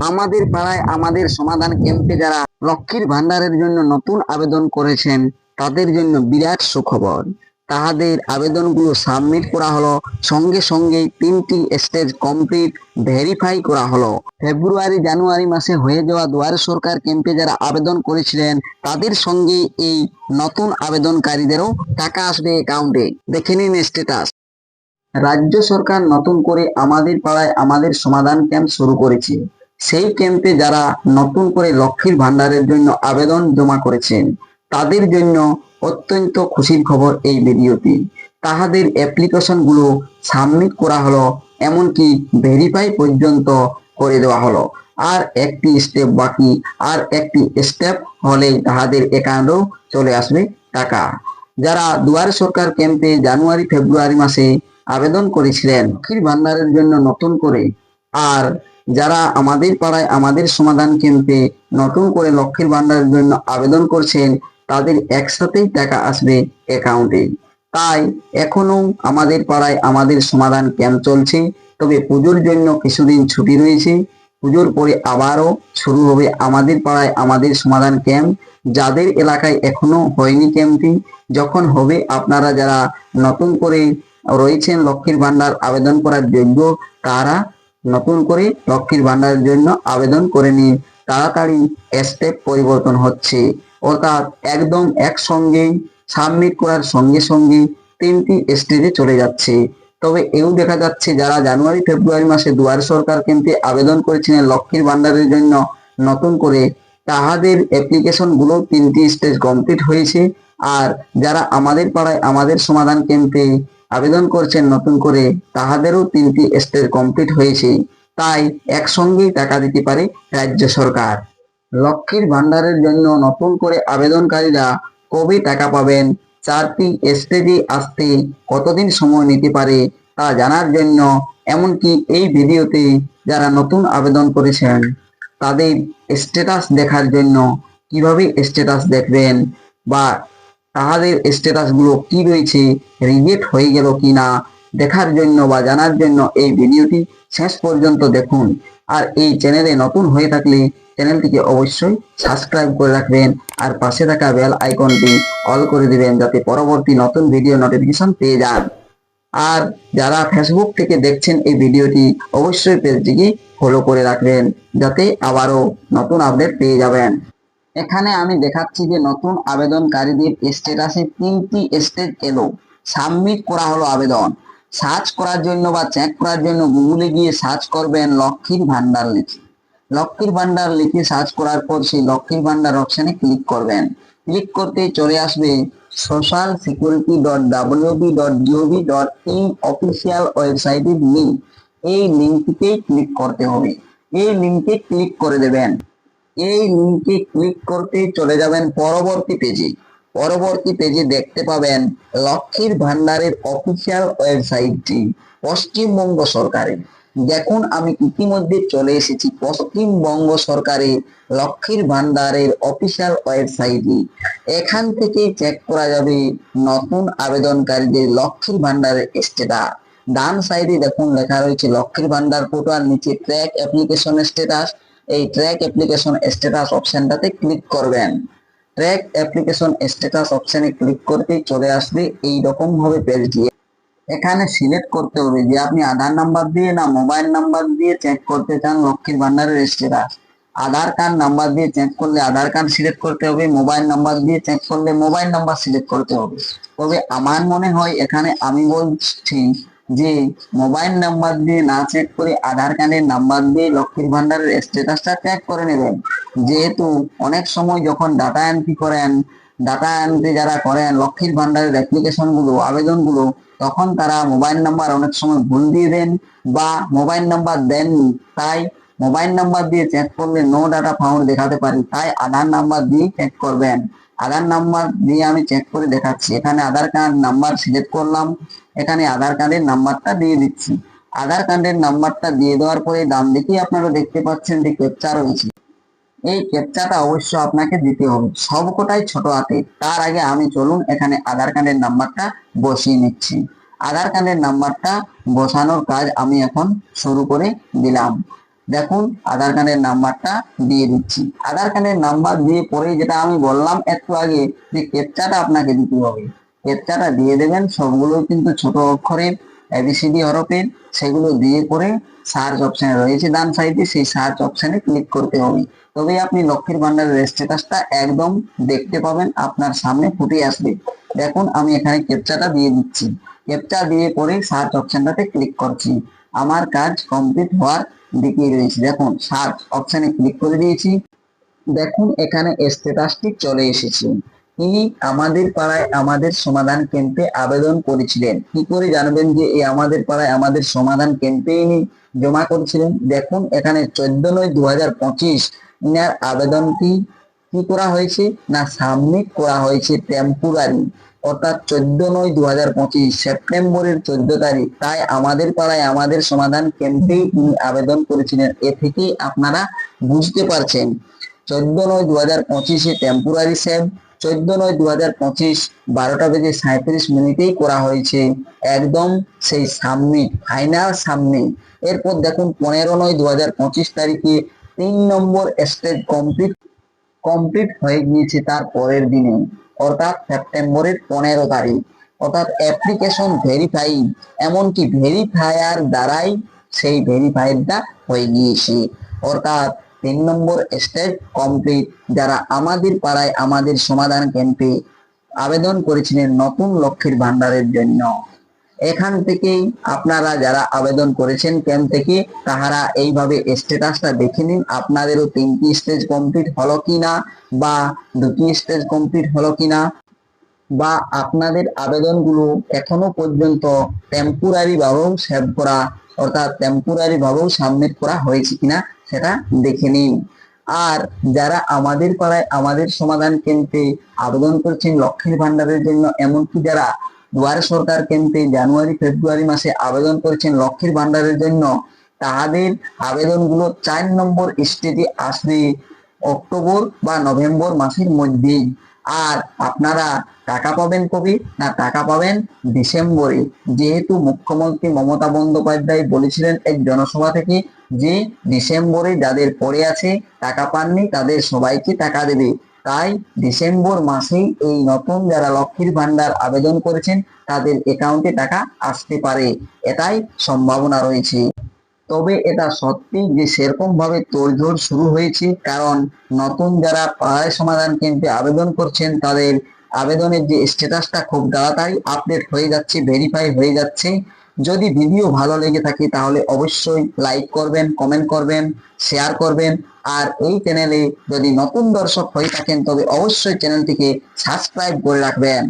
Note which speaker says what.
Speaker 1: আমাদের পাড়ায় আমাদের সমাধান ক্যাম্পে যারা লক্ষ্মীর ভান্ডারের জন্য নতুন আবেদন করেছেন, তাদের জন্য বিরাট সুখবর। তাহাদের আবেদনগুলো সাবমিট করা হলো, সঙ্গে সঙ্গে তিনটি স্টেজ কমপ্লিট ভেরিফাই করা হলো। ফেব্রুয়ারি, জানুয়ারি মাসে হয়ে যাওয়া দুয়ারে সরকার ক্যাম্পে যারা আবেদন করেছিলেন, তাদের সঙ্গে এই নতুন আবেদনকারীদেরও টাকা আসবে অ্যাকাউন্টে দেখে নিন স্ট্যাটাস রাজ্য সরকার নতুন করে আমাদের পাড়ায় আমাদের সমাধান ক্যাম্প শুরু করেছে। সেই ক্যাম্পে যারা নতুন করে লক্ষ্মীর ভান্ডারের জন্য আবেদন জমা করেছেন, তাদের জন্য অত্যন্ত খুশির খবর এই ভিডিওটি। তাহাদের অ্যাপ্লিকেশনগুলো সাবমিট করা হলো, এমনকি ভেরিফাই পর্যন্ত করে দেওয়া হলো। আর একটি স্টেপ বাকি, আর একটি স্টেপ হলেই তাহাদের অ্যাকাউন্টেও চলে আসবে টাকা। যারা দুয়ারে সরকার ক্যাম্পে জানুয়ারি, ফেব্রুয়ারি মাসে আবেদন করেছিলেন, লক্ষ্মীর ভান্ডারের জন্য নতুন করে, আর যারা আমাদের পাড়ায় আমাদের সমাধান ক্যাম্পে নতুন করে লক্ষ্মীর ভান্ডারের জন্য আবেদন করছেন, তাদের একসাথেই টাকা আসবে অ্যাকাউন্টে। তাই এখনও আমাদের পাড়ায় আমাদের সমাধান ক্যাম্প চলছে। তবে পুজোর জন্য কিছুদিন ছুটি রয়েছে। পুজোর পরে আবারও শুরু হবে আমাদের পাড়ায় আমাদের সমাধান ক্যাম্প। যাদের এলাকায় এখনও হয়নি ক্যাম্পটি, যখন হবে আপনারা যারা নতুন করে রয়েছেন লক্ষ্মীর ভান্ডার আবেদন করার যোগ্য, তারা নতুন করে লক্ষ্মীর ভান্ডারের জন্য আবেদন করে নিন। তাড়াতাড়ি স্টেপ পরিবর্তন হচ্ছে। অর্থাৎ একদম একসঙ্গেই সাবমিট করার সঙ্গে সঙ্গে তিনটি স্টেজে চলে যাচ্ছে। তবে এও দেখা যাচ্ছে যারা জানুয়ারি, ফেব্রুয়ারি মাসে দুয়ারে সরকার ক্যাম্পে আবেদন করেছিলেন লক্ষ্মীর ভান্ডারের জন্য নতুন করে, তাহাদের অ্যাপ্লিকেশনগুলো তিনটি স্টেজ কমপ্লিট হয়েছে। আর যারা আমাদের পাড়ায় আমাদের সমাধান ক্যাম্পে আবেদন করছেন নতুন করে, তাহাদেরও তিনটি স্টেজ কমপ্লিট হয়েছে। তাই একসঙ্গেই টাকা দিতে পারে রাজ্য সরকার। লক্ষ্মীর ভান্ডারের জন্য নতুন করে আবেদনকারীরা কবে টাকা পাবেন, চারটি স্টেজে আসতে কতদিন সময় নিতে পারে তা জানার জন্য, এমনকি এই ভিডিওতে যারা নতুন আবেদন করেছেন, তাদের স্ট্যাটাস দেখার জন্য কীভাবে স্ট্যাটাস দেখবেন বা তাহাদের স্ট্যাটাসগুলো কি রয়েছে, রিজেক্ট হয়ে গেল কিনা, দেখার জন্য বা জানার জন্য এই ভিডিওটি শেষ পর্যন্ত দেখুন। আর এই চ্যানেলে নতুন হয়ে থাকলে চ্যানেলটিকে অবশ্যই সাবস্ক্রাইব করে রাখবেন আর পাশে থাকা বেল আইকনটি অল করে দিবেন যাতে পরবর্তী নতুন ভিডিও নোটিফিকেশন পেয়ে যান। আর যারা ফেসবুক থেকে দেখছেন এই ভিডিওটি, অবশ্যই পেজটিকে ফলো করে রাখবেন, যাতে আবারও নতুন আপডেট পেয়ে যাবেন। এখানে আমি দেখাচ্ছি যে নতুন আবেদনকারীদের স্ট্যাটাসে তিনটি স্টেজ এলো। সাবমিট করা হলো আবেদন। সার্চ করার জন্য বা চেক করার জন্য গুগলে গিয়ে সার্চ করবেন লক্ষ্মীর ভান্ডার লিখে। লক্ষ্মীর ভান্ডার লিখে সার্চ করার পর সেই লক্ষ্মীর ভান্ডার অপশনে ক্লিক করবেন। ক্লিক করতে চলে আসবে social security dot WB dot GOV dot in official ওয়েবসাইটের লিঙ্ক এই লিঙ্কটিতেই ক্লিক করতে হবে। এই লিঙ্কে ক্লিক করে দেবেন। এই লিঙ্কে ক্লিক করতে চলে যাবেন পরবর্তী পেজে। পরবর্তী পেজে দেখতে পাবেন লক্ষ্মীর ভান্ডারের অফিসিয়াল ওয়েবসাইটটি, পশ্চিমবঙ্গ সরকারের দেখুন, আমি ইতিমধ্যে চলে এসেছি পশ্চিমবঙ্গ সরকারে লক্ষ্মীর ভান্ডারের অফিসিয়াল ওয়েবসাইটে। এখান থেকে চেক করা যাবে নতুন আবেদনকারীদের লক্ষ্মীর ভান্ডারের স্ট্যাটাস ডান সাইডে দেখুন লেখা রয়েছে লক্ষ্মীর ভান্ডার পোর্টাল নিচে ট্র্যাক অ্যাপ্লিকেশন স্ট্যাটাস এই ট্র্যাক অ্যাপ্লিকেশন স্ট্যাটাস অপশনটাতে ক্লিক করবেন। ট্র্যাক অ্যাপ্লিকেশন স্ট্যাটাস অপশনে ক্লিক করতেই চলে আসবে এই রকম ভাবে পেজ দিয়ে। এখানে সিলেক্ট করতে হবে যে আপনি আধার নাম্বার দিয়ে না মোবাইল নাম্বার দিয়ে চেক করতে চান লক্ষ্মীর ভান্ডারের স্ট্যাটাস আধার কার্ড নাম্বার দিয়ে চেক করলে আধার কার্ড সিলেক্ট করতে হবে মোবাইল নাম্বার দিয়ে চেক করলে মোবাইল নাম্বার সিলেক্ট করতে হবে। তবে আমার মনে হয় এখানে আমি বলছি যে মোবাইল নাম্বার দিয়ে না চেক করে আধার কার্ডের নাম্বার দিয়ে লক্ষ্মীর ভান্ডারের স্ট্যাটাসটা চেক করে নেবেন। যেহেতু অনেক সময় যখন ডাটা এন্ট্রি করেন ডাটা এন্ট্রি যারা করেন, লক্ষ্মীর ভান্ডারের অ্যাপ্লিকেশনগুলো, আবেদনগুলো, তখন তারা মোবাইল নাম্বার অনেক সময় ভুল দিয়ে দেন বা মোবাইল নাম্বার দেননি। তাই মোবাইল নাম্বার দিয়ে চেক করলে নো ডাটা ফাউন্ড দেখাতে পারে তাই আধার নাম্বার দিয়ে চেক করবেন। আধার নাম্বার দিয়ে আমি চেক করে দেখাচ্ছি। এখানে আধার কার্ড নাম্বার সিলেক্ট করলাম। এখানে আধার কার্ডের নাম্বারটা দিয়ে দিচ্ছি। আধার কার্ডের নাম্বারটা দিয়ে দেওয়ার পরে ডান দিকে আপনারা দেখতে পাচ্ছেন যে ক্যাপচা রয়েছে। এই ক্যাপচাটা অবশ্য আপনাকে দিতে হবে। সবকটাই ছোট হাতে। তার আগে আমি চলুন এখানে আধার কার্ডের নাম্বারটা বসিয়ে নিচ্ছি। আধার কার্ডের নাম্বারটা বসানোর কাজ আমি এখন শুরু করে দিলাম। দেখুন, আধার কার্ডের নাম্বারটা দিয়ে দিচ্ছি। আধার কার্ডের নাম্বার দিয়ে পরে যেটা আমি বললাম একটু আগে, যে ক্যাপচাটা আপনাকে দিতে হবে। ক্যাপচাটা দিয়ে দেবেন, সবগুলো কিন্তু ছোট অক্ষরের এবিসিডি হরফের, সেগুলো দিয়ে পরে সার্চ অপশনে রয়েছে ডান সাইডে সেই সার্চ অপশনে ক্লিক করতে হবে। তবে আপনি লক্ষ্মীর ভান্ডারের স্ট্যাটাসটা একদম দেখতে পাবেন, আপনার সামনে ফুটে আসবে। দেখুন, আমি এখানে ক্যাপচাটা দিয়ে দিচ্ছি। ক্যাপচা দিয়ে পরে সার্চ অপশনটাতে ক্লিক করছি। আমার কাজ কমপ্লিট হওয়ার দিকে রয়েছে দেখুন সার্চ অপশনে ক্লিক করে দিয়েছি। দেখুন, এখানে স্ট্যাটাসটি চলে এসেছে। তিনি আমাদের পাড়ায় আমাদের সমাধান কেন্দ্রে আবেদন করেছিলেন। কি করে জানবেন যে এই আমাদের পাড়ায় আমাদের সমাধান কেন্দ্রে ইনি জমা করেছিলেন। দেখুন, এখানে চোদ্দ নয় দু হাজার পঁচিশ ইনার আবেদনটি কি করা হয়েছে? না সাবমিট করা হয়েছে টেম্পোরারি অর্থাৎ চোদ্দ নয় দু হাজার পঁচিশ, সেপ্টেম্বরের চোদ্দ তারিখ। তাই আমাদের পাড়ায় আমাদের সমাধান কেন্দ্রেই তিনি আবেদন করেছিলেন। এ থেকেই আপনারা বুঝতে পারছেন। চোদ্দ নয় দু হাজার পঁচিশে টেম্পোরারি সেভ চোদ্দ নয় দু হাজার পঁচিশ, বারোটা বেজে সাঁত্রিশ মিনিটেই করা হয়েছে। একদম সেই সাবমিট ফাইনাল সাবমিট এরপর দেখুন, পনেরো নয় দু হাজার পঁচিশ তারিখে তিন নম্বর স্টেজ কমপ্লিট কমপ্লিট হয়ে গিয়েছে তার পরের দিনে, অর্থাৎ সেপ্টেম্বরের পনেরো তারিখ। অর্থাৎ অ্যাপ্লিকেশন ভেরিফাই এমনকি ভেরিফায়ার দ্বারাই সেই ভেরিফাইডটা হয়ে গিয়েছে। অর্থাৎ তিন নম্বর স্টেজ কমপ্লিট যারা আমাদের পাড়ায় আমাদের সমাধান ক্যাম্পে আবেদন করেছিলেন নতুন লক্ষ্মীর ভান্ডারের জন্য। এখান থেকেই আপনারা যারা আবেদন করেছেন ক্যাম্প থেকে, তাহারা এইভাবে স্ট্যাটাসটা দেখে নিন, আপনাদেরও তিনটি স্টেজ কমপ্লিট হলো কিনা বা দুটি স্টেজ কমপ্লিট হলো কিনা বা আপনাদের আবেদনগুলো এখনও পর্যন্ত টেম্পোরারি ভাবেও সেভ করা, অর্থাৎ টেম্পোরারি ভাবেও সাবমিট করা হয়েছে কিনা সেটা দেখে নিন। আর যারা আমাদের পাড়ায়, আমাদের সমাধান কেন্দ্রে আবেদন করছেন, লক্ষ্মীর ভান্ডারের জন্য, এমনকি যারা দুয়ারে সরকার কেন্দ্রে জানুয়ারি, ফেব্রুয়ারি মাসে আবেদন করেছেন লক্ষ্মীর ভান্ডারের জন্য। তাদের আবেদনগুলো চার নম্বর স্টেজে আসবে অক্টোবর বা নভেম্বর মাসের মধ্যেই আর আপনারা টাকা পাবেন কবে না টাকা পাবেন ডিসেম্বরে। যেহেতু মুখ্যমন্ত্রী মমতা বন্দ্যোপাধ্যায় বলেছিলেন এক জনসভা থেকে যে ডিসেম্বরে যাদের পড়ে আছে, টাকা পাননি, তাদের সবাইকে টাকা দেবে। তাই ডিসেম্বর মাসেই এই নতুন যারা লক্ষ্মীর ভান্ডার আবেদন করেছেন, তাদের অ্যাকাউন্টে টাকা আসতে পারে। এটাই সম্ভাবনা রয়েছে। তবে এটা সত্যি যে সেরকম ভাবে তোড়জোড় শুরু হয়েছে, কারণ নতুন যারা পাড়ায় সমাধান কেন্দ্রে আবেদন করছেন, তাদের আবেদনের যে স্ট্যাটাসটা খুব তাড়াতাড়ি আপডেট হয়ে যাচ্ছে ভেরিফাই হয়ে যাচ্ছে। যদি ভিডিও ভালো লেগে থাকে তাহলে অবশ্যই লাইক করবেন কমেন্ট করবেন শেয়ার করবেন। আর এই চ্যানেলে যদি নতুন দর্শক হয়ে থাকেন তবে অবশ্যই চ্যানেলটিকে সাবস্ক্রাইব করে রাখবেন।